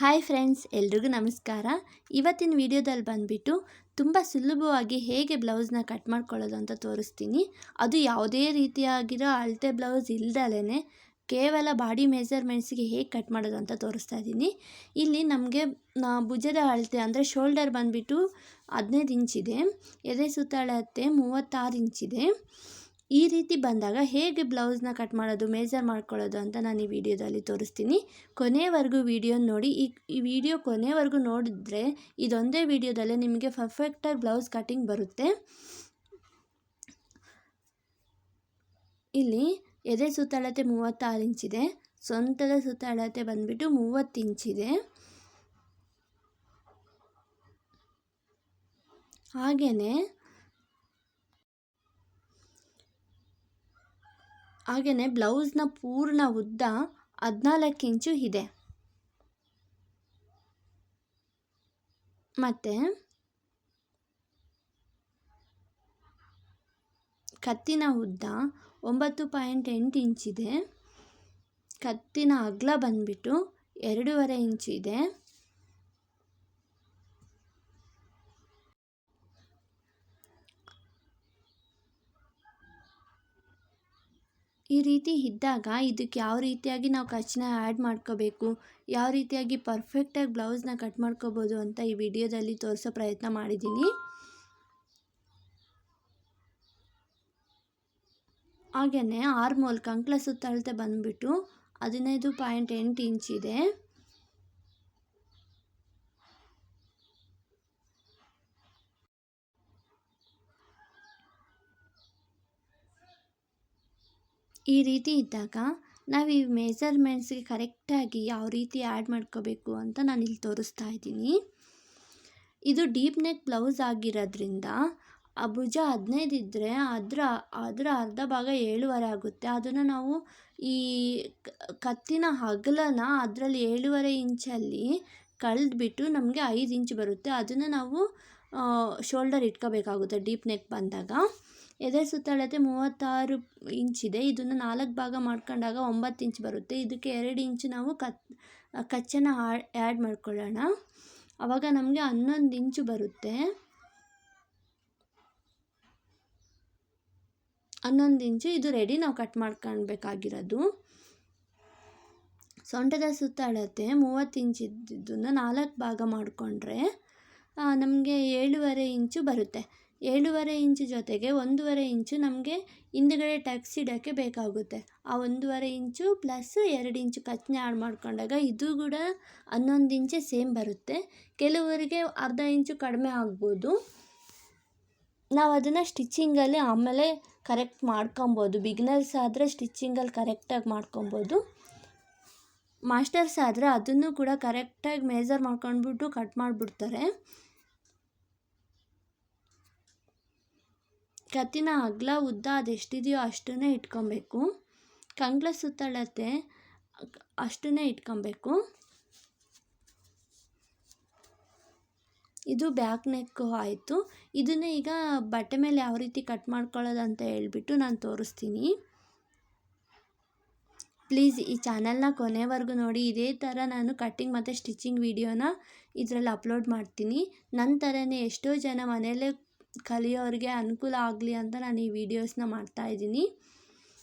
Hi friends, ಎಲ್ರಿಗೂ ನಮಸ್ಕಾರ. ಇವತ್ತಿನ ವಿಡಿಯೋದಲ್ಲಿ ಬಂದುಬಿಟ್ಟು ತುಂಬ ಸುಲಭವಾಗಿ ಹೇಗೆ ಬ್ಲೌಸ್ನ ಕಟ್ ಮಾಡ್ಕೊಳ್ಳೋದು ಅಂತ ತೋರಿಸ್ತೀನಿ. ಅದು ಯಾವುದೇ ರೀತಿಯಾಗಿರೋ ಅಳತೆ ಬ್ಲೌಸ್ ಇಲ್ದಲೇ ಕೇವಲ ಬಾಡಿ ಮೆಜರ್ಮೆಂಟ್ಸ್ಗೆ ಹೇಗೆ ಕಟ್ ಮಾಡೋದು ಅಂತ ತೋರಿಸ್ತಾ ಇದ್ದೀನಿ. ಇಲ್ಲಿ ನಮಗೆ ಭುಜದ ಅಳತೆ ಅಂದರೆ ಶೋಲ್ಡರ್ ಬಂದುಬಿಟ್ಟು ಹದಿನೈದು ಇಂಚಿದೆ, ಎದೆ ಸುತ್ತಳತೆ ಮೂವತ್ತಾರು ಇಂಚಿದೆ. ಈ ರೀತಿ ಬಂದಾಗ ಹೇಗೆ ಬ್ಲೌಸ್ನ ಕಟ್ ಮಾಡೋದು, ಮೇಜರ್ ಮಾಡ್ಕೊಳ್ಳೋದು ಅಂತ ನಾನು ಈ ವಿಡಿಯೋದಲ್ಲಿ ತೋರಿಸ್ತೀನಿ. ಕೊನೆಯವರೆಗೂ ವಿಡಿಯೋ ನೋಡಿ. ಈ ಈ ವಿಡಿಯೋ ಕೊನೆವರೆಗೂ ನೋಡಿದ್ರೆ ಇದೊಂದೇ ವಿಡಿಯೋದಲ್ಲೇ ನಿಮಗೆ ಪರ್ಫೆಕ್ಟಾಗಿ ಬ್ಲೌಸ್ ಕಟಿಂಗ್ ಬರುತ್ತೆ. ಇಲ್ಲಿ ಎದೆ ಸುತ್ತಳತೆ ಮೂವತ್ತಾರು ಇಂಚಿದೆ ಸ್ವಂತದ ಸುತ್ತಳತೆ ಬಂದುಬಿಟ್ಟು ಮೂವತ್ತು ಇಂಚಿದೆ ಹಾಗೆಯೇ ಹಾಗೆಯೇ ಬ್ಲೌಸ್ನ ಪೂರ್ಣ ಉದ್ದ ಹದಿನಾಲ್ಕು ಇಂಚು ಇದೆ. ಮತ್ತು ಕತ್ತಿನ ಉದ್ದ ಒಂಬತ್ತು ಪಾಯಿಂಟ್ ಎಂಟು ಇಂಚಿದೆ. ಕತ್ತಿನ ಅಗಲ ಬಂದುಬಿಟ್ಟು ಎರಡೂವರೆ ಇಂಚು ಈ ರೀತಿ ಇದ್ದಾಗ ಇದಕ್ಕೆ ಯಾವ ರೀತಿಯಾಗಿ ನಾವು ಖರ್ಚನ್ನ ಆ್ಯಡ್ ಮಾಡ್ಕೋಬೇಕು, ಯಾವ ರೀತಿಯಾಗಿ ಪರ್ಫೆಕ್ಟಾಗಿ ಬ್ಲೌಸ್ನ ಕಟ್ ಮಾಡ್ಕೋಬೋದು ಅಂತ ಈ ವಿಡಿಯೋದಲ್ಲಿ ತೋರಿಸೋ ಪ್ರಯತ್ನ ಮಾಡಿದ್ದೀನಿ. ಹಾಗೆಯೇ ಆರ್ಮೋಲ್ ಕಂಕ್ಳ ಸುತ್ತಳತೆ ಬಂದುಬಿಟ್ಟು ಹದಿನೈದು ಪಾಯಿಂಟ್ ಎಂಟು ಇಂಚಿದೆ ಈ ರೀತಿ ಇದ್ದಾಗ ನಾವು ಈ ಮೆಜರ್ಮೆಂಟ್ಸ್ಗೆ ಕರೆಕ್ಟಾಗಿ ಯಾವ ರೀತಿ ಆ್ಯಡ್ ಮಾಡ್ಕೋಬೇಕು ಅಂತ ನಾನು ಇಲ್ಲಿ ತೋರಿಸ್ತಾ ಇದ್ದೀನಿ. ಇದು ಡೀಪ್ ನೆಕ್ ಬ್ಲೌಸ್ ಆಗಿರೋದ್ರಿಂದ ಆ ಭುಜ ಹದಿನೈದು ಇದ್ದರೆ ಅದರ ಅದರ ಅರ್ಧ ಭಾಗ ಏಳುವರೆ ಆಗುತ್ತೆ. ಅದನ್ನು ನಾವು ಈ ಕತ್ತಿನ ಹಗಲನ ಅದರಲ್ಲಿ ಏಳುವರೆ ಇಂಚಲ್ಲಿ ಕಳೆದ್ಬಿಟ್ಟು ನಮಗೆ ಐದು ಇಂಚ್ ಬರುತ್ತೆ. ಅದನ್ನು ನಾವು ಶೋಲ್ಡರ್ ಇಟ್ಕೋಬೇಕಾಗುತ್ತೆ ಡೀಪ್ ನೆಕ್ ಬಂದಾಗ. ಎದೆ ಸುತ್ತಳತೆ ಮೂವತ್ತಾರು ಇಂಚಿದೆ ಇದನ್ನು ನಾಲ್ಕು ಭಾಗ ಮಾಡ್ಕೊಂಡಾಗ ಒಂಬತ್ತು ಇಂಚ್ ಬರುತ್ತೆ. ಇದಕ್ಕೆ ಎರಡು ಇಂಚು ನಾವು ಕತ್ ಕಚ್ಚನ್ನು ಆ್ಯಡ್ ಮಾಡ್ಕೊಳ್ಳೋಣ. ಆವಾಗ ನಮಗೆ ಹನ್ನೊಂದು ಇಂಚು ಬರುತ್ತೆ. ಹನ್ನೊಂದು ಇಂಚು ಇದು ರೆಡಿ ನಾವು ಕಟ್ ಮಾಡ್ಕೊಳ್ಬೇಕಾಗಿರೋದು. ಸೊಂಟದ ಸುತ್ತಳತೆ ಮೂವತ್ತು ಇಂಚ್ ಇದ್ದಿದ್ದನ್ನು ನಾಲ್ಕು ಭಾಗ ಮಾಡಿಕೊಂಡ್ರೆ ನಮಗೆ ಏಳುವರೆ ಇಂಚು ಬರುತ್ತೆ. ಏಳುವರೆ ಇಂಚು ಜೊತೆಗೆ ಒಂದೂವರೆ ಇಂಚು ನಮಗೆ ಹಿಂದುಗಡೆ ಟಕ್ಸ್ ಇಡೋಕ್ಕೆ ಬೇಕಾಗುತ್ತೆ. ಆ ಒಂದೂವರೆ ಇಂಚು ಪ್ಲಸ್ ಎರಡು ಇಂಚು ಕಚ್ಚನೆ ಆಡ್ ಮಾಡ್ಕೊಂಡಾಗ ಇದು ಕೂಡ ಹನ್ನೊಂದು ಇಂಚೆ ಸೇಮ್ ಬರುತ್ತೆ. ಕೆಲವರಿಗೆ ಅರ್ಧ ಇಂಚು ಕಡಿಮೆ ಆಗ್ಬೋದು. ನಾವು ಅದನ್ನು ಸ್ಟಿಚ್ಚಿಂಗಲ್ಲಿ ಆಮೇಲೆ ಕರೆಕ್ಟ್ ಮಾಡ್ಕೊಬೋದು. ಬಿಗ್ನರ್ಸ್ ಆದರೆ ಸ್ಟಿಚ್ಚಿಂಗಲ್ಲಿ ಕರೆಕ್ಟಾಗಿ ಮಾಡ್ಕೊಬೋದು. ಮಾಸ್ಟರ್ಸ್ ಆದರೆ ಅದನ್ನು ಕೂಡ ಕರೆಕ್ಟಾಗಿ ಮೇಜರ್ ಮಾಡ್ಕೊಂಡ್ಬಿಟ್ಟು ಕಟ್ ಮಾಡಿಬಿಡ್ತಾರೆ. ಕತ್ತಿನ ಅಗಲ ಉದ್ದ ಅದೆಷ್ಟಿದೆಯೋ ಅಷ್ಟನ್ನೇ ಇಟ್ಕೊಬೇಕು. ಕಂಗ್ಳ ಸುತ್ತಳತೆ ಅಷ್ಟನ್ನೇ ಇಟ್ಕೊಬೇಕು. ಇದು ಬ್ಯಾಕ್ ನೆಕ್ಕು ಆಯಿತು. ಇದನ್ನೇ ಈಗ ಬಟ್ಟೆ ಮೇಲೆ ಯಾವ ರೀತಿ ಕಟ್ ಮಾಡ್ಕೊಳ್ಳೋದು ಅಂತ ಹೇಳ್ಬಿಟ್ಟು ನಾನು ತೋರಿಸ್ತೀನಿ. ಪ್ಲೀಸ್ ಈ ಚಾನಲ್ನ ಕೊನೆವರೆಗೂ ನೋಡಿ. ಇದೇ ಥರ ನಾನು ಕಟ್ಟಿಂಗ್ ಮತ್ತು ಸ್ಟಿಚಿಂಗ್ ವೀಡಿಯೋನ ಇದರಲ್ಲಿ ಅಪ್ಲೋಡ್ ಮಾಡ್ತೀನಿ. ನನ್ನ ಥರನೇ ಎಷ್ಟೋ ಜನ ಮನೆಯಲ್ಲೇ ಕಲಿಯೋರಿಗೆ ಅನುಕೂಲ ಆಗಲಿ ಅಂತ ನಾನು ಈ ವಿಡಿಯೋಸ್ನ ಮಾಡ್ತಾಯಿದ್ದೀನಿ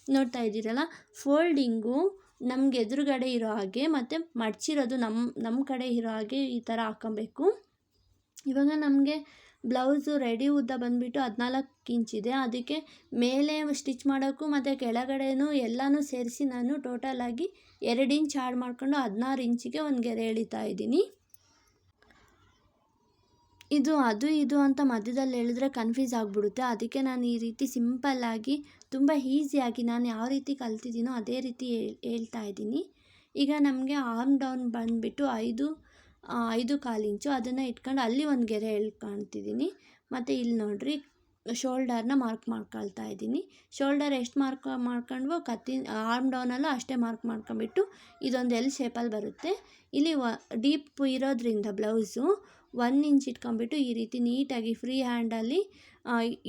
ನೋಡ್ತಾ ಇದ್ದೀರಲ್ಲ? ಫೋಲ್ಡಿಂಗು ನಮ್ಗೆ ಎದುರುಗಡೆ ಇರೋ ಹಾಗೆ ಮತ್ತು ಮಡಚಿರೋದು ನಮ್ಮ ನಮ್ಮ ಕಡೆ ಇರೋ ಹಾಗೆ ಈ ಥರ ಹಾಕೊಬೇಕು ಇವಾಗ ನಮಗೆ ಬ್ಲೌಸು ರೆಡಿ ಉದ್ದ ಬಂದುಬಿಟ್ಟು ಹದಿನಾಲ್ಕು ಇಂಚಿದೆ ಅದಕ್ಕೆ ಮೇಲೆ ಸ್ಟಿಚ್ ಮಾಡೋಕ್ಕೂ ಮತ್ತು ಕೆಳಗಡೆನೂ ಎಲ್ಲನೂ ಸೇರಿಸಿ ನಾನು ಟೋಟಲಾಗಿ ಎರಡು ಇಂಚ್ ಆಡ್ ಮಾಡಿಕೊಂಡು ಹದಿನಾರು ಇಂಚಿಗೆ ಒಂದು ಗೆರೆ ಎಳಿತಾ ಇದ್ದೀನಿ. ಇದು, ಅದು, ಇದು ಅಂತ ಮಧ್ಯದಲ್ಲಿ ಹೇಳಿದ್ರೆ ಕನ್ಫ್ಯೂಸ್ ಆಗಿಬಿಡುತ್ತೆ. ಅದಕ್ಕೆ ನಾನು ಈ ರೀತಿ ಸಿಂಪಲ್ಲಾಗಿ ತುಂಬ ಈಸಿಯಾಗಿ ನಾನು ಯಾವ ರೀತಿ ಕಲ್ತಿದ್ದೀನೋ ಅದೇ ರೀತಿ ಹೇಳ್ತಾ ಇದ್ದೀನಿ. ಈಗ ನಮಗೆ ಆರ್ಮ್ ಡೌನ್ ಬಂದುಬಿಟ್ಟು ಐದು ಐದು ಕಾಲು ಇಂಚು ಅದನ್ನು ಇಟ್ಕೊಂಡು ಅಲ್ಲಿ ಒಂದು ಗೆರೆ ಎಳ್ಕೊಳ್ತಿದ್ದೀನಿ ಮತ್ತು ಇಲ್ಲಿ ನೋಡಿರಿ ಶೋಲ್ಡರ್ನ ಮಾರ್ಕ್ ಮಾಡ್ಕೊಳ್ತಾ ಇದ್ದೀನಿ. ಶೋಲ್ಡರ್ ಎಷ್ಟು ಮಾರ್ಕ್ ಮಾಡ್ಕೊಂಡ್ವೋ ಕತ್ತಿ ಆರ್ಮ್ ಡೌನಲ್ಲೂ ಅಷ್ಟೇ ಮಾರ್ಕ್ ಮಾಡ್ಕೊಂಬಿಟ್ಟು ಇದೊಂದು ಎಲ್ ಶೇಪಲ್ಲಿ ಬರುತ್ತೆ. ಇಲ್ಲಿ ವ ಡೀಪ್ ಇರೋದ್ರಿಂದ ಬ್ಲೌಸು ಒನ್ ಇಂಚ್ ಇಟ್ಕೊಂಬಿಟ್ಟು ಈ ರೀತಿ ನೀಟಾಗಿ ಫ್ರೀ ಹ್ಯಾಂಡಲ್ಲಿ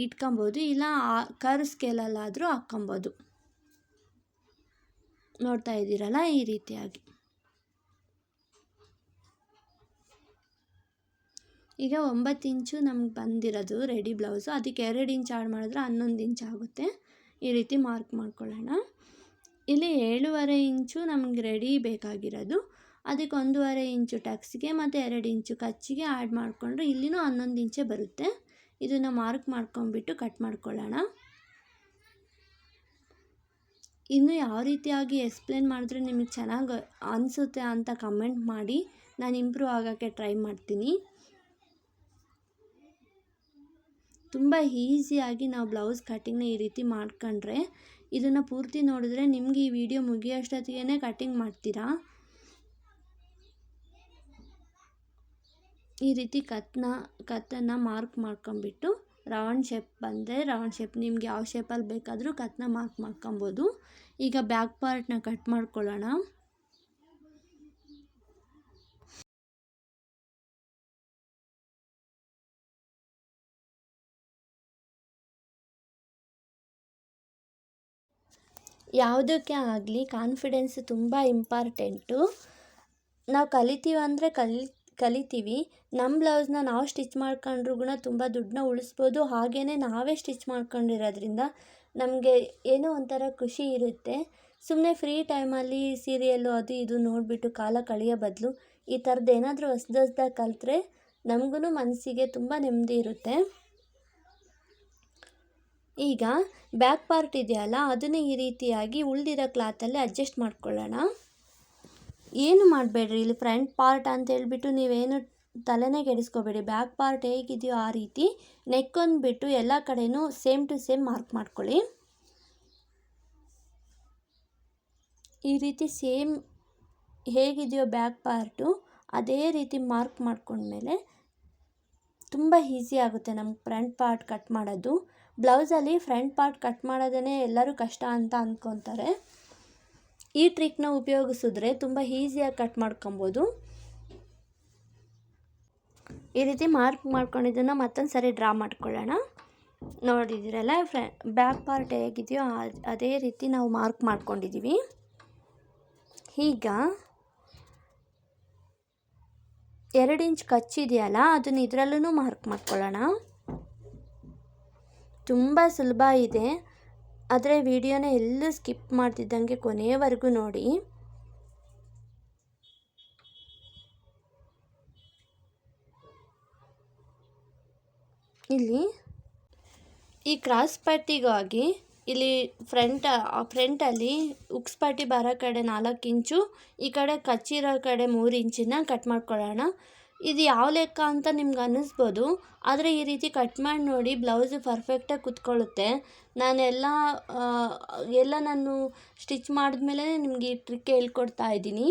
ಇಟ್ಕೊಬೋದು. ಇಲ್ಲ ಕರ್ ಸ್ಕೇಲಲ್ಲಾದರೂ ಹಾಕ್ಕೊಬೋದು. ನೋಡ್ತಾ ಇದ್ದೀರಲ್ಲ ಈ ರೀತಿಯಾಗಿ. ಈಗ ಒಂಬತ್ತು ಇಂಚು ನಮ್ಗೆ ಬಂದಿರೋದು ರೆಡಿ ಬ್ಲೌಸು ಅದಕ್ಕೆ ಎರಡು ಇಂಚ್ ಆಡ್ ಮಾಡಿದ್ರೆ ಹನ್ನೊಂದು ಇಂಚ್ ಆಗುತ್ತೆ. ಈ ರೀತಿ ಮಾರ್ಕ್ ಮಾಡ್ಕೊಳ್ಳೋಣ. ಇಲ್ಲಿ ಏಳುವರೆ ಇಂಚು ನಮ್ಗೆ ರೆಡಿ ಬೇಕಾಗಿರೋದು. ಅದಕ್ಕೆ ಒಂದೂವರೆ ಇಂಚು ಟಕ್ಸ್ಗೆ ಮತ್ತು ಎರಡು ಇಂಚು ಕಚ್ಚಿಗೆ ಆ್ಯಡ್ ಮಾಡಿಕೊಂಡ್ರೆ ಇಲ್ಲಿನೂ ಹನ್ನೊಂದು ಇಂಚೆ ಬರುತ್ತೆ. ಇದನ್ನು ಮಾರ್ಕ್ ಮಾಡ್ಕೊಂಡ್ಬಿಟ್ಟು ಕಟ್ ಮಾಡ್ಕೊಳ್ಳೋಣ. ಇನ್ನು ಯಾವ ರೀತಿಯಾಗಿ ಎಕ್ಸ್ಪ್ಲೇನ್ ಮಾಡಿದ್ರೆ ನಿಮಗೆ ಚೆನ್ನಾಗಿ ಅನಿಸುತ್ತೆ ಅಂತ ಕಮೆಂಟ್ ಮಾಡಿ. ನಾನು ಇಂಪ್ರೂವ್ ಆಗೋಕ್ಕೆ ಟ್ರೈ ಮಾಡ್ತೀನಿ. ತುಂಬ ಈಸಿಯಾಗಿ ನಾವು ಬ್ಲೌಸ್ ಕಟ್ಟಿಂಗ್ನ ಈ ರೀತಿ ಮಾಡ್ಕೊಂಡ್ರೆ ಇದನ್ನು ಪೂರ್ತಿ ನೋಡಿದ್ರೆ ನಿಮಗೆ ಈ ವಿಡಿಯೋ ಮುಗಿಯೋಷ್ಟೊತ್ತಿಗೆ ಕಟ್ಟಿಂಗ್ ಮಾಡ್ತೀರಾ? ಈ ರೀತಿ ಕತ್ನ, ಕತ್ತನ್ನು ಮಾರ್ಕ್ ಮಾಡ್ಕೊಂಬಿಟ್ಟು ರೌಂಡ್ ಶೇಪ್ ಬಂದರೆ ರೌಂಡ್ ಶೇಪ್ ನಿಮ್ಗೆ ಯಾವ ಶೇಪಲ್ಲಿ ಬೇಕಾದರೂ ಕತ್ನ ಮಾರ್ಕ್ ಮಾಡ್ಕೊಬೋದು. ಈಗ ಬ್ಯಾಕ್ ಪಾರ್ಟ್ನ ಕಟ್ ಮಾಡ್ಕೊಳ್ಳೋಣ. ಯಾವುದಕ್ಕೆ ಆಗಲಿ ಕಾನ್ಫಿಡೆನ್ಸ್ ತುಂಬ ಇಂಪಾರ್ಟೆಂಟು ನಾವು ಕಲಿತೀವಂದರೆ ಕಲಿ ಕಲಿತೀವಿ. ನಮ್ಮ ಬ್ಲೌಸ್ನ ನಾವು ಸ್ಟಿಚ್ ಮಾಡ್ಕೊಂಡ್ರು ಕೂಡ ತುಂಬ ದುಡ್ಡನ್ನ ಉಳಿಸ್ಬೋದು. ಹಾಗೆಯೇ ನಾವೇ ಸ್ಟಿಚ್ ಮಾಡ್ಕೊಂಡಿರೋದ್ರಿಂದ ನಮಗೆ ಏನೋ ಒಂಥರ ಖುಷಿ ಇರುತ್ತೆ. ಸುಮ್ಮನೆ ಫ್ರೀ ಟೈಮಲ್ಲಿ ಸೀರಿಯಲ್ಲು ಅದು ಇದು ನೋಡಿಬಿಟ್ಟು ಕಾಲ ಕಳೆಯೋ ಬದಲು ಈ ಥರದ್ದು ಏನಾದರೂ ಹೊಸ್ದು ಕಲಿತ್ರೆ ನಮಗೂ ಮನಸ್ಸಿಗೆ ತುಂಬ ನೆಮ್ಮದಿ ಇರುತ್ತೆ. ಈಗ ಬ್ಯಾಕ್ ಪಾರ್ಟ್ ಇದೆಯಲ್ಲ, ಅದನ್ನು ಈ ರೀತಿಯಾಗಿ ಉಳಿದಿರೋ ಕ್ಲಾತಲ್ಲಿ ಅಡ್ಜಸ್ಟ್ ಮಾಡ್ಕೊಳ್ಳೋಣ. ಏನು ಮಾಡಬೇಡ್ರಿ? ಇಲ್ಲಿ ಫ್ರಂಟ್ ಪಾರ್ಟ್ ಅಂತ ಹೇಳ್ಬಿಟ್ಟು ನೀವೇನು ತಲೆನೇ ಕೆಡಿಸ್ಕೋಬೇಡಿ. ಬ್ಯಾಕ್ ಪಾರ್ಟ್ ಹೇಗಿದೆಯೋ ಆ ರೀತಿ ನೆಕ್ ಬಿಟ್ಟು ಎಲ್ಲ ಕಡೆಯೂ ಸೇಮ್ ಟು ಸೇಮ್ ಮಾರ್ಕ್ ಮಾಡ್ಕೊಳ್ಳಿ. ಈ ರೀತಿ ಸೇಮ್ ಹೇಗಿದೆಯೋ ಬ್ಯಾಕ್ ಪಾರ್ಟು ಅದೇ ರೀತಿ ಮಾರ್ಕ್ ಮಾಡಿಕೊಂಡ್ಮೇಲೆ ತುಂಬ ಈಸಿ ಆಗುತ್ತೆ ನಮ್ಗೆ ಫ್ರಂಟ್ ಪಾರ್ಟ್ ಕಟ್ ಮಾಡೋದು. ಬ್ಲೌಸಲ್ಲಿ ಫ್ರಂಟ್ ಪಾರ್ಟ್ ಕಟ್ ಮಾಡೋದೇ ಎಲ್ಲರೂ ಕಷ್ಟ ಅಂತ ಅಂದ್ಕೊತಾರೆ ಈ ಟ್ರಿಕ್ನ ಉಪಯೋಗಿಸಿದ್ರೆ ತುಂಬ ಈಸಿಯಾಗಿ ಕಟ್ ಮಾಡ್ಕೊಬೋದು. ಈ ರೀತಿ ಮಾರ್ಕ್ ಮಾಡ್ಕೊಂಡಿದ್ದನ್ನು ಮತ್ತೊಂದು ಸರಿ ಡ್ರಾ ಮಾಡ್ಕೊಳ್ಳೋಣ. ನೋಡಿದ್ದೀರಲ್ಲ ಫ್ರ ಬ್ಯಾಕ್ ಪಾರ್ಟ್ ಹೇಗಿದೆಯೋ ಅದೇ ರೀತಿ ನಾವು ಮಾರ್ಕ್ ಮಾಡ್ಕೊಂಡಿದ್ದೀವಿ. ಈಗ ಎರಡು ಇಂಚ್ ಕಚ್ಚಿದೆಯಲ್ಲ ಅದನ್ನು ಇದರಲ್ಲೂ ಮಾರ್ಕ್ ಮಾಡ್ಕೊಳ್ಳೋಣ. ತುಂಬ ಸುಲಭ ಇದೆ. ಆದರೆ ವಿಡಿಯೋನ ಎಲ್ಲೂ ಸ್ಕಿಪ್ ಮಾಡ್ತಿದ್ದಂಗೆ ಕೊನೆಯವರೆಗೂ ನೋಡಿ. ಇಲ್ಲಿ ಈ ಕ್ರಾಸ್ ಪಟ್ಟಿಗಾಗಿ ಇಲ್ಲಿ ಫ್ರಂಟ್ ಫ್ರಂಟಲ್ಲಿ ಉಕ್ಸ್ ಪಟ್ಟಿ ಬರೋ ಕಡೆ ನಾಲ್ಕು ಇಂಚು ಈ ಕಡೆ ಕಚ್ಚಿರೋ ಕಡೆ ಮೂರು ಇಂಚನ್ನ ಕಟ್ ಮಾಡ್ಕೊಳ್ಳೋಣ. ಇದು ಯಾವ ಲೆಕ್ಕ ಅಂತ ನಿಮ್ಗೆ ಅನ್ನಿಸ್ಬೋದು. ಆದರೆ ಈ ರೀತಿ ಕಟ್ ಮಾಡಿ ನೋಡಿ ಬ್ಲೌಸು ಪರ್ಫೆಕ್ಟಾಗಿ ಕುತ್ಕೊಳ್ಳುತ್ತೆ. ನಾನೆಲ್ಲ ಎಲ್ಲ ನಾನು ಸ್ಟಿಚ್ ಮಾಡಿದ್ಮೇಲೆ ನಿಮಗೆ ಈ ಟ್ರಿಕ್ ಹೇಳ್ಕೊಡ್ತಾ ಇದ್ದೀನಿ.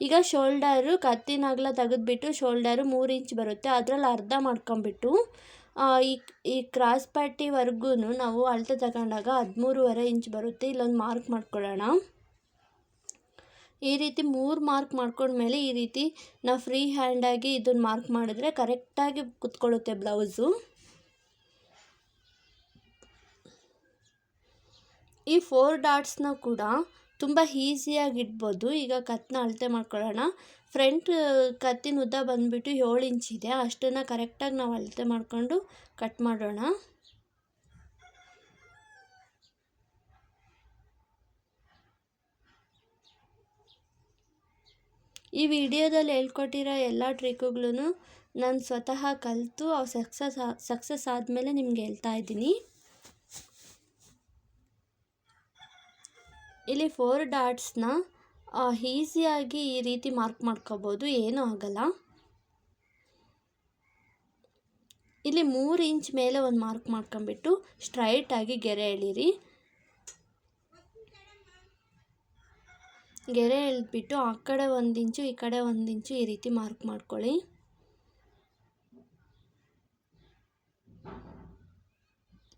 ಈಗ ಶೋಲ್ಡರು ಕತ್ತಿನ ಅಗಲ ತೆಗೆದ್ಬಿಟ್ಟು ಶೋಲ್ಡರು ಮೂರು ಇಂಚ್ ಬರುತ್ತೆ. ಅದರಲ್ಲಿ ಅರ್ಧ ಮಾಡ್ಕೊಂಬಿಟ್ಟು ಈ ಈ ಕ್ರಾಸ್ ಪಟ್ಟಿವರೆಗೂ ನಾವು ಅಳತೆ ತಗೊಂಡಾಗ ಹದಿಮೂರುವರೆ ಇಂಚ್ ಬರುತ್ತೆ. ಇಲ್ಲೊಂದು ಮಾರ್ಕ್ ಮಾಡ್ಕೊಳ್ಳೋಣ. ಈ ರೀತಿ ಮೂರು ಮಾರ್ಕ್ ಮಾಡ್ಕೊಂಡ್ಮೇಲೆ ಈ ರೀತಿ ನಾವು ಫ್ರೀ ಹ್ಯಾಂಡಾಗಿ ಇದನ್ನು ಮಾರ್ಕ್ ಮಾಡಿದ್ರೆ ಕರೆಕ್ಟಾಗಿ ಕುತ್ಕೊಳ್ಳುತ್ತೆ ಬ್ಲೌಸು. ಈ ಫೋರ್ ಡಾಟ್ಸ್ನ ಕೂಡ ತುಂಬ ಈಸಿಯಾಗಿ ಇಡ್ಬೋದು. ಈಗ ಕತ್ತನ್ನ ಅಳತೆ ಮಾಡ್ಕೊಳ್ಳೋಣ. ಫ್ರಂಟ್, ಕತ್ತಿನ ಉದ್ದ ಬಂದುಬಿಟ್ಟು ಏಳು ಇಂಚಿದೆ ಅಷ್ಟನ್ನು ಕರೆಕ್ಟಾಗಿ ನಾವು ಅಳತೆ ಮಾಡಿಕೊಂಡು ಕಟ್ ಮಾಡೋಣ. ಈ ವಿಡಿಯೋದಲ್ಲಿ ಹೇಳ್ಕೊಟ್ಟಿರೋ ಎಲ್ಲ ಟ್ರಿಕ್ಗಳೂ ನಾನು ಸ್ವತಃ ಕಲಿತು ಅವು ಸಕ್ಸಸ್ ಸಕ್ಸಸ್ ಆದಮೇಲೆ ನಿಮ್ಗೆ ಹೇಳ್ತಾ ಇದ್ದೀನಿ. ಇಲ್ಲಿ ಫೋರ್ ಡಾಟ್ಸ್ನ ಈಸಿಯಾಗಿ ಈ ರೀತಿ ಮಾರ್ಕ್ ಮಾಡ್ಕೋಬೋದು. ಏನೂ ಆಗಲ್ಲ. ಇಲ್ಲಿ ಮೂರು ಇಂಚ್ ಮೇಲೆ ಒಂದು ಮಾರ್ಕ್ ಮಾಡ್ಕೊಂಬಿಟ್ಟು ಸ್ಟ್ರೈಟಾಗಿ ಗೆರೆ ಎಳೀರಿ. ಗೆರೆ ಎಳೆದ್ಬಿಟ್ಟು ಆ ಕಡೆ ಒಂದು ಇಂಚು, ಈ ಕಡೆ ಒಂದು ಇಂಚು ಈ ರೀತಿ ಮಾರ್ಕ್ ಮಾಡ್ಕೊಳ್ಳಿ.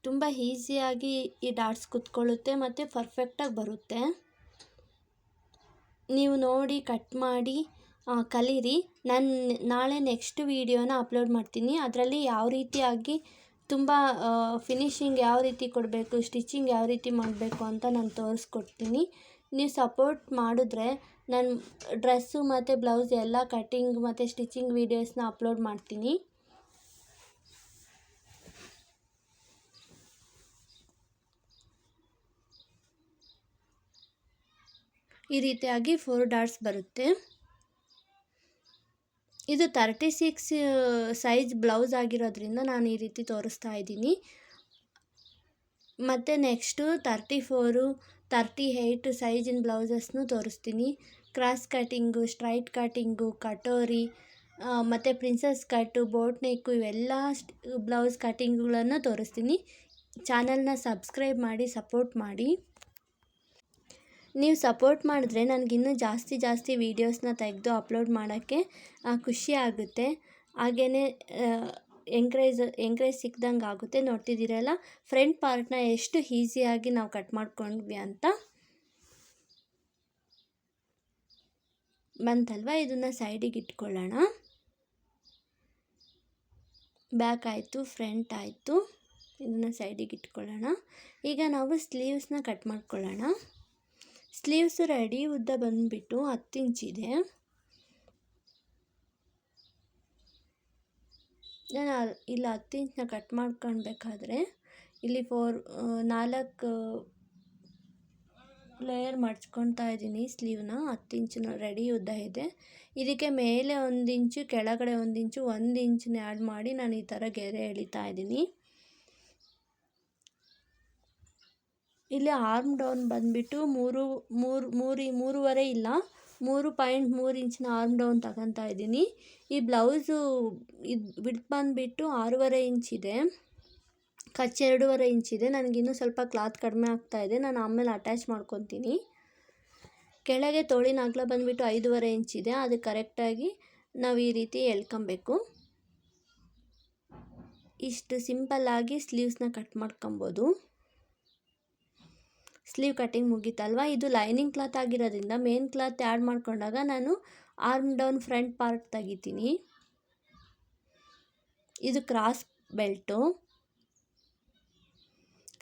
ತುಂಬ ಈಸಿಯಾಗಿ ಈ ಡಾಟ್ಸ್ ಕುತ್ಕೊಳ್ಳುತ್ತೆ ಮತ್ತು ಪರ್ಫೆಕ್ಟಾಗಿ ಬರುತ್ತೆ. ನೀವು ನೋಡಿ, ಕಟ್ ಮಾಡಿ ಕಲೀರಿ. ನಾನು, ನಾಳೆ ನೆಕ್ಸ್ಟ್ ವೀಡಿಯೋನ ಅಪ್ಲೋಡ್ ಮಾಡ್ತೀನಿ. ಅದರಲ್ಲಿ ಯಾವ ರೀತಿಯಾಗಿ ತುಂಬ ಫಿನಿಶಿಂಗ್ ಯಾವ ರೀತಿ ಕೊಡಬೇಕು, ಸ್ಟಿಚಿಂಗ್ ಯಾವ ರೀತಿ ಮಾಡಬೇಕು ಅಂತ ನಾನು ತೋರಿಸ್ಕೊಡ್ತೀನಿ. ನೀವು ಸಪೋರ್ಟ್ ಮಾಡಿದ್ರೆ ನಾನು ಡ್ರೆಸ್ಸು ಮತ್ತು ಬ್ಲೌಸ್ ಎಲ್ಲ ಕಟ್ಟಿಂಗ್ ಮತ್ತು ಸ್ಟಿಚಿಂಗ್ ವೀಡಿಯೋಸ್ನ ಅಪ್ಲೋಡ್ ಮಾಡ್ತೀನಿ. ಈ ರೀತಿಯಾಗಿ ಫೋರ್ ಡಾಟ್ಸ್ ಬರುತ್ತೆ. ಇದು ತರ್ಟಿ ಸಿಕ್ಸ್ ಸೈಜ್ ಬ್ಲೌಸ್ ಆಗಿರೋದ್ರಿಂದ ನಾನು ಈ ರೀತಿ ತೋರಿಸ್ತಾ ಇದ್ದೀನಿ. ಮತ್ತು next thirty four thirty eight ಸೈಜಿನ ಬ್ಲೌಸಸ್ನು ತೋರಿಸ್ತೀನಿ. Cross cutting straight cutting katori ಮತ್ತು ಪ್ರಿನ್ಸಸ್ ಕಟ್ಟು, ಬೋಟ್ ನೆಕ್ಕು ಇವೆಲ್ಲ ಬ್ಲೌಸ್ ಕಟ್ಟಿಂಗ್ಗಳನ್ನು ತೋರಿಸ್ತೀನಿ. ಚಾನಲ್ನ ಸಬ್ಸ್ಕ್ರೈಬ್ ಮಾಡಿ, ಸಪೋರ್ಟ್ ಮಾಡಿ. ನೀವು ಸಪೋರ್ಟ್ ಮಾಡಿದ್ರೆ ನನಗಿನ್ನೂ ಜಾಸ್ತಿ ಜಾಸ್ತಿ ವೀಡಿಯೋಸ್ನ ತೆಗೆದು ಅಪ್ಲೋಡ್ ಮಾಡೋಕ್ಕೆ ಖುಷಿ ಆಗುತ್ತೆ. ಹಾಗೆಯೇ ಎಂಕ್ರೇಜ್ ಎಂಕ್ರೇಜ್ ಸಿಕ್ಕಿದಂಗೆ ಆಗುತ್ತೆ. ನೋಡ್ತಿದ್ದೀರಲ್ಲ ಫ್ರಂಟ್ ಪಾರ್ಟ್ನ ಎಷ್ಟು ಈಸಿಯಾಗಿ ನಾವು ಕಟ್ ಮಾಡ್ಕೊಂಡ್ವಿ ಅಂತ? ಬಂತಲ್ವ? ಇದನ್ನು ಸೈಡಿಗೆ ಇಟ್ಕೊಳ್ಳೋಣ. ಬ್ಯಾಕ್ ಆಯಿತು ಫ್ರಂಟ್ ಆಯಿತು. ಇದನ್ನು ಸೈಡಿಗೆ ಇಟ್ಕೊಳ್ಳೋಣ. ಈಗ ನಾವು ಸ್ಲೀವ್ಸ್ನ ಕಟ್ ಮಾಡ್ಕೊಳ್ಳೋಣ. ಸ್ಲೀವ್ಸ್ ರೆಡಿ ಉದ್ದ ಬಂದುಬಿಟ್ಟು ಹತ್ತು ಇಂಚಿದೆ ನಾನು ಇಲ್ಲಿ ಹತ್ತು ಇಂಚನ್ನ ಕಟ್ ಮಾಡ್ಕೊಳ್ಬೇಕಾದ್ರೆ ಇಲ್ಲಿ ಫೋರ್ ನಾಲ್ಕು ಲೇಯರ್ ಮಡ್ಚ್ಕೊತಾ ಇದ್ದೀನಿ ಸ್ಲೀವ್ನ ಹತ್ತು ಇಂಚಿನ ರೆಡಿ ಉದ್ದ ಇದೆ. ಇದಕ್ಕೆ ಮೇಲೆ ಒಂದು ಇಂಚು, ಕೆಳಗಡೆ ಒಂದು ಇಂಚು, ಒಂದು ಇಂಚನ್ನ ಆ್ಯಡ್ ಮಾಡಿ ನಾನು ಈ ಥರ ಗೆರೆ ಎಳಿತಾ ಇದ್ದೀನಿ. ಇಲ್ಲಿ ಆರ್ಮ್ ಡೌನ್ ಬಂದುಬಿಟ್ಟು ಮೂರು ಮೂರು ಮೂರು, ಮೂರುವರೆ ಇಲ್ಲ. ಮೂರು ಪಾಯಿಂಟ್ ಮೂರು ಇಂಚಿನ ಆರ್ಮ್ ಡೌನ್ ತಗೊತಾ ಇದ್ದೀನಿ. ಈ ಬ್ಲೌಸು ಇದು ಬಿಟ್ಟು ಬಂದುಬಿಟ್ಟು ಆರೂವರೆ ಇಂಚಿದೆ ಕಚ್ಚೆ ಎರಡೂವರೆ ಇಂಚಿದೆ ನನಗಿನ್ನೂ ಸ್ವಲ್ಪ ಕ್ಲಾತ್ ಕಡಿಮೆ ಆಗ್ತಾಯಿದೆ ನಾನು ಆಮೇಲೆ ಅಟ್ಯಾಚ್ ಮಾಡ್ಕೊತೀನಿ. ಕೆಳಗೆ ತೋಳಿನ ಅಗಲ ಬಂದುಬಿಟ್ಟು ಐದೂವರೆ ಇಂಚಿದೆ ಅದು ಕರೆಕ್ಟಾಗಿ ನಾವು ಈ ರೀತಿ ಎಳ್ಕೊಬೇಕು. ಇಷ್ಟು ಸಿಂಪಲ್ಲಾಗಿ ಸ್ಲೀವ್ಸ್ನ ಕಟ್ ಮಾಡ್ಕೊಬೋದು. ಸ್ಲೀವ್ ಕಟ್ಟಿಂಗ್ ಮುಗೀತಲ್ವ? ಇದು ಲೈನಿಂಗ್ ಕ್ಲಾತ್ ಆಗಿರೋದ್ರಿಂದ ಮೇನ್ ಕ್ಲಾತ್ ಆ್ಯಡ್ ಮಾಡ್ಕೊಂಡಾಗ ನಾನು ಆರ್ಮ್ ಡೌನ್ ಫ್ರಂಟ್ ಪಾರ್ಟ್ ತೆಗಿತೀನಿ. ಇದು cross belt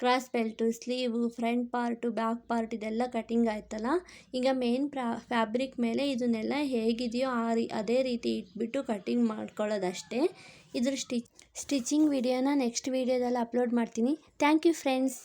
cross belt sleeve front part back part ಇದೆಲ್ಲ ಕಟ್ಟಿಂಗ್ ಆಯ್ತಲ್ಲ? ಈಗ ಮೇನ್ ಪ್ರಾ ಫ್ಯಾಬ್ರಿಕ್ ಮೇಲೆ ಇದನ್ನೆಲ್ಲ ಹೇಗಿದೆಯೋ ಆ ರೀ, ಅದೇ ರೀತಿ ಇಟ್ಬಿಟ್ಟು ಕಟ್ಟಿಂಗ್ ಮಾಡ್ಕೊಳ್ಳೋದಷ್ಟೇ. ಇದ್ರ ಸ್ಟಿಚ್ ಸ್ಟಿಚಿಂಗ್ ವಿಡಿಯೋನ ನೆಕ್ಸ್ಟ್ ವಿಡಿಯೋದಲ್ಲಿ ಅಪ್ಲೋಡ್ ಮಾಡ್ತೀನಿ. Thank you friends